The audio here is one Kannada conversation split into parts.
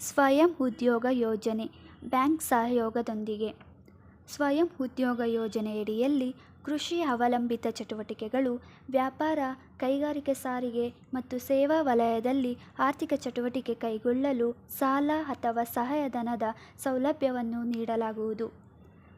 ಸ್ವಯಂ ಉದ್ಯೋಗ ಯೋಜನೆ, ಬ್ಯಾಂಕ್ ಸಹಯೋಗದೊಂದಿಗೆ. ಸ್ವಯಂ ಉದ್ಯೋಗ ಯೋಜನೆಯಡಿಯಲ್ಲಿ ಕೃಷಿ ಅವಲಂಬಿತ ಚಟುವಟಿಕೆಗಳು, ವ್ಯಾಪಾರ, ಕೈಗಾರಿಕೆ ಸಾರಿಗೆ ಮತ್ತು ಸೇವಾ ವಲಯದಲ್ಲಿ ಆರ್ಥಿಕ ಚಟುವಟಿಕೆ ಕೈಗೊಳ್ಳಲು ಸಾಲ ಅಥವಾ ಸಹಾಯಧನದ ಸೌಲಭ್ಯವನ್ನು ನೀಡಲಾಗುವುದು.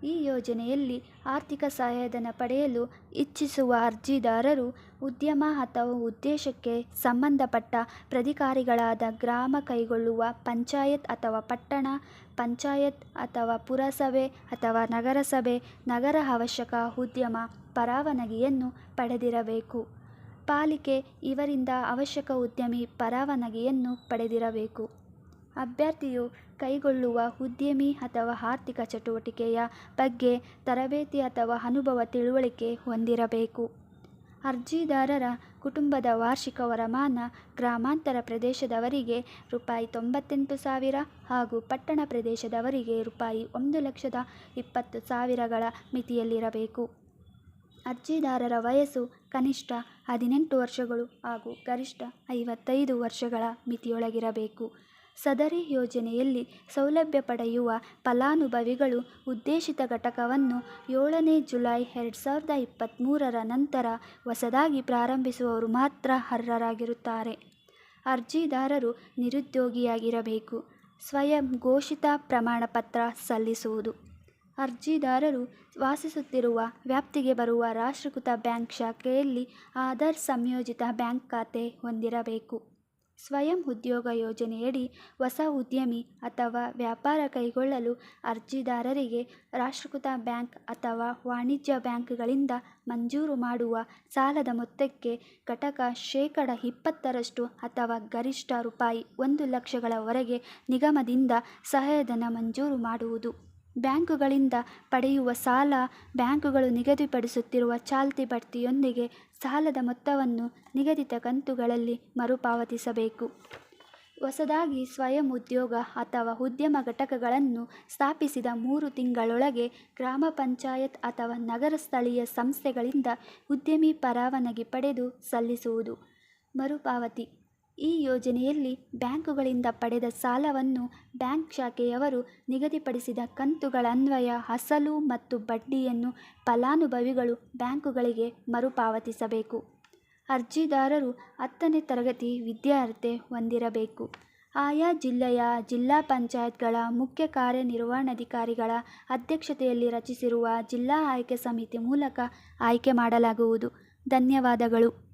ಈ ಯೋಜನೆಯಲ್ಲಿ ಆರ್ಥಿಕ ಸಹಾಯಧನ ಪಡೆಯಲು ಇಚ್ಛಿಸುವ ಅರ್ಜಿದಾರರು ಉದ್ಯಮ ಅಥವಾ ಉದ್ದೇಶಕ್ಕೆ ಸಂಬಂಧಪಟ್ಟ ಪ್ರಾಧಿಕಾರಗಳಾದ ಗ್ರಾಮ ಕೈಗೊಳ್ಳುವ ಪಂಚಾಯತ್ ಅಥವಾ ಪಟ್ಟಣ, ಪಂಚಾಯತ್ ಅಥವಾ ಪುರಸಭೆ ಅಥವಾ ನಗರಸಭೆ, ನಗರ ಅವಶ್ಯಕ ಉದ್ಯಮ ಪರವಾನಗಿಯನ್ನು ಪಡೆದಿರಬೇಕು. ಪಾಲಿಕೆ ಇವರಿಂದ ಅವಶ್ಯಕ ಉದ್ಯಮಿ ಪರವಾನಗಿಯನ್ನು ಪಡೆದಿರಬೇಕು. ಅಭ್ಯರ್ಥಿಯು ಕೈಗೊಳ್ಳುವ ಉದ್ಯಮಿ ಅಥವಾ ಆರ್ಥಿಕ ಚಟುವಟಿಕೆಯ ಬಗ್ಗೆ ತರಬೇತಿ ಅಥವಾ ಅನುಭವ ತಿಳುವಳಿಕೆ ಹೊಂದಿರಬೇಕು. ಅರ್ಜಿದಾರರ ಕುಟುಂಬದ ವಾರ್ಷಿಕ ವರಮಾನ ಗ್ರಾಮಾಂತರ ಪ್ರದೇಶದವರಿಗೆ ರೂಪಾಯಿ ತೊಂಬತ್ತೆಂಟು ಸಾವಿರ ಹಾಗೂ ಪಟ್ಟಣ ಪ್ರದೇಶದವರಿಗೆ ರೂಪಾಯಿ ಒಂದು ಲಕ್ಷದ ಇಪ್ಪತ್ತು ಸಾವಿರಗಳ ಮಿತಿಯಲ್ಲಿರಬೇಕು. ಅರ್ಜಿದಾರರ ವಯಸ್ಸು ಕನಿಷ್ಠ ಹದಿನೆಂಟು ವರ್ಷಗಳು ಹಾಗೂ ಗರಿಷ್ಠ ಐವತ್ತೈದು ವರ್ಷಗಳ ಮಿತಿಯೊಳಗಿರಬೇಕು. ಸದರಿ ಯೋಜನೆಯಲ್ಲಿ ಸೌಲಭ್ಯ ಪಡೆಯುವ ಫಲಾನುಭವಿಗಳು ಉದ್ದೇಶಿತ ಘಟಕವನ್ನು ಏಳನೇ ಜುಲೈ ಎರಡು ಸಾವಿರದ ಇಪ್ಪತ್ತ್ಮೂರರ ನಂತರ ಹೊಸದಾಗಿ ಪ್ರಾರಂಭಿಸುವವರು ಮಾತ್ರ ಅರ್ಹರಾಗಿರುತ್ತಾರೆ. ಅರ್ಜಿದಾರರು ನಿರುದ್ಯೋಗಿಯಾಗಿರಬೇಕು. ಸ್ವಯಂ ಘೋಷಿತ ಪ್ರಮಾಣಪತ್ರ ಸಲ್ಲಿಸುವುದು. ಅರ್ಜಿದಾರರು ವಾಸಿಸುತ್ತಿರುವ ವ್ಯಾಪ್ತಿಗೆ ಬರುವ ರಾಷ್ಟ್ರೀಕೃತ ಬ್ಯಾಂಕ್ ಶಾಖೆಯಲ್ಲಿ ಆಧಾರ್ ಸಂಯೋಜಿತ ಬ್ಯಾಂಕ್ ಖಾತೆ ಹೊಂದಿರಬೇಕು. ಸ್ವಯಂ ಉದ್ಯೋಗ ಯೋಜನೆಯಡಿ ಹೊಸ ಉದ್ಯಮಿ ಅಥವಾ ವ್ಯಾಪಾರ ಕೈಗೊಳ್ಳಲು ಅರ್ಜಿದಾರರಿಗೆ ರಾಷ್ಟ್ರೀಕೃತ ಬ್ಯಾಂಕ್ ಅಥವಾ ವಾಣಿಜ್ಯ ಬ್ಯಾಂಕ್ಗಳಿಂದ ಮಂಜೂರು ಮಾಡುವ ಸಾಲದ ಮೊತ್ತಕ್ಕೆ ಘಟಕ ಶೇಕಡ ಇಪ್ಪತ್ತರಷ್ಟು ಅಥವಾ ಗರಿಷ್ಠ ರೂಪಾಯಿ ಒಂದು ಲಕ್ಷಗಳವರೆಗೆ ನಿಗಮದಿಂದ ಸಹಾಯಧನ ಮಂಜೂರು ಮಾಡುವುದು. ಬ್ಯಾಂಕುಗಳಿಂದ ಪಡೆಯುವ ಸಾಲ ಬ್ಯಾಂಕುಗಳು ನಿಗದಿಪಡಿಸುತ್ತಿರುವ ಚಾಲ್ತಿ ಬಡ್ತಿಯೊಂದಿಗೆ ಸಾಲದ ಮೊತ್ತವನ್ನು ನಿಗದಿತ ಕಂತುಗಳಲ್ಲಿ ಮರುಪಾವತಿಸಬೇಕು. ಹೊಸದಾಗಿ ಸ್ವಯಂ ಉದ್ಯೋಗ ಅಥವಾ ಉದ್ಯಮ ಘಟಕಗಳನ್ನು ಸ್ಥಾಪಿಸಿದ ಮೂರು ತಿಂಗಳೊಳಗೆ ಗ್ರಾಮ ಪಂಚಾಯತ್ ಅಥವಾ ನಗರ ಸ್ಥಳೀಯ ಸಂಸ್ಥೆಗಳಿಂದ ಉದ್ಯಮಿ ಪರವಾನಗಿ ಪಡೆದು ಸಲ್ಲಿಸುವುದು. ಮರುಪಾವತಿ ಈ ಯೋಜನೆಯಲ್ಲಿ ಬ್ಯಾಂಕುಗಳಿಂದ ಪಡೆದ ಸಾಲವನ್ನು ಬ್ಯಾಂಕ್ ಶಾಖೆಯವರು ನಿಗದಿಪಡಿಸಿದ ಕಂತುಗಳನ್ವಯ ಅಸಲು ಮತ್ತು ಬಡ್ಡಿಯನ್ನು ಫಲಾನುಭವಿಗಳು ಬ್ಯಾಂಕುಗಳಿಗೆ ಮರುಪಾವತಿಸಬೇಕು. ಅರ್ಜಿದಾರರು ಹತ್ತನೇ ತರಗತಿ ವಿದ್ಯಾರ್ಹತೆ ಹೊಂದಿರಬೇಕು. ಆಯಾ ಜಿಲ್ಲೆಯ ಜಿಲ್ಲಾ ಪಂಚಾಯತ್ಗಳ ಮುಖ್ಯ ಕಾರ್ಯನಿರ್ವಹಣಾಧಿಕಾರಿಗಳ ಅಧ್ಯಕ್ಷತೆಯಲ್ಲಿ ರಚಿಸಿರುವ ಜಿಲ್ಲಾ ಆಯ್ಕೆ ಸಮಿತಿ ಮೂಲಕ ಆಯ್ಕೆ ಮಾಡಲಾಗುವುದು. ಧನ್ಯವಾದಗಳು.